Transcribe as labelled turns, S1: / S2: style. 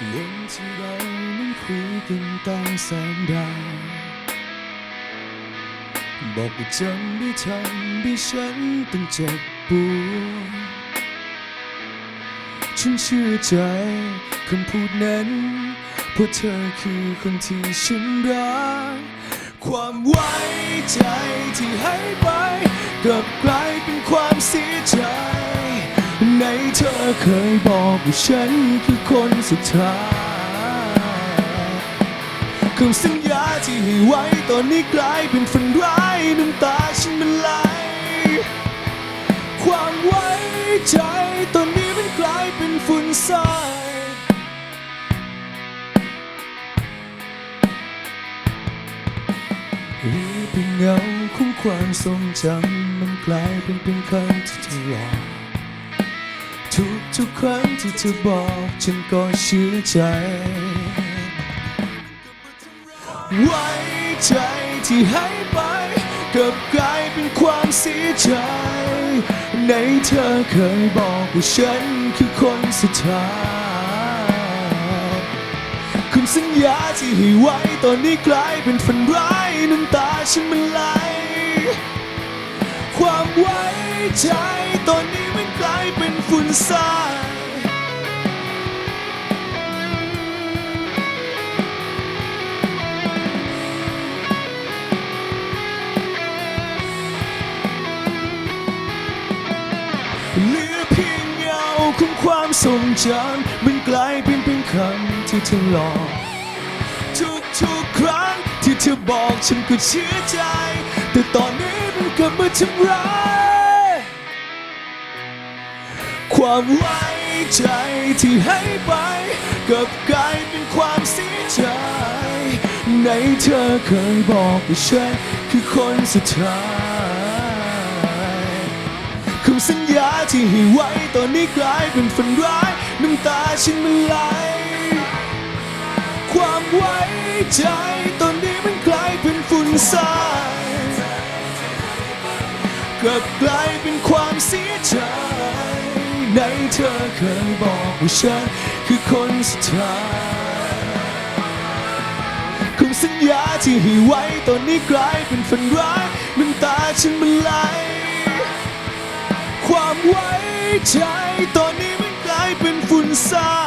S1: วันที่เรานั้นคุยกันตอนแสงดาวบอกว่าจำได้ทำให้ฉันต้องเจ็บปวดฉันเชื่อใจคำพูดนั้นเพราะเธอคือคนที่ฉันรัก ความไว้ใจที่ให้ไปกลับกลายเป็นความเสียใจ ในเธอเคยบอกว่าฉันคือคนสุดท้ายคำสัญญาที่ให้ไว้ตอนนี้กลายเป็นฝันร้ายน้ำตาฉันมันไหลความไว้ใจตอนนี้มันกลายเป็นฝุ่นทรายหรือเป็นเงาของความทรงจำมันกลายเป็นเพียงคำที่เธอหลอก ทุกทุกครั้งที่เธอบอกฉันก็เชื่อใจ ไว้ใจที่ให้ไปกับกลายเป็นความเสียใจ ในเธอเคยบอกว่าฉันคือคนสุดท้ายคำสัญญาที่ให้ไว้ตอนนี้กลายเป็นฝันร้ายน้ำตาฉันมันไหลความไว้ใจตอนนี้ายเป็นฝุ่นทรายเหลือเพียงเงาของความทรงจำมันกลายเป็นเพียงคำที่เธอหลอกทุกทุกครั้งที่เธอบอกฉันก็เชื่อใจ แต่ตอนนี้มันกลับมาทำร้าย ความไว้ใจที่ให้ไปกับกลายเป็นความเสียใจในเธอเคยบอกว่าฉันคือคนสุดท้ายคำสัญญาที่ให้ไว้ตอนนี้กลายเป็นฝันร้ายน้ำตาฉันมันไหลความไว้ใจตอนนี้มันกลายเป็นฝุ่นทรายกลับกลายเป็นความเสียใจ ในเธอเคยบอกว่าฉันคือคนสุดท้ายคำสัญญาที่ให้ไว้ตอนนี้กลายเป็นฝันร้ายน้ำตาฉันมันไหล ความไว้ใจตอนนี้มันกลายเป็นฝุ่นทรา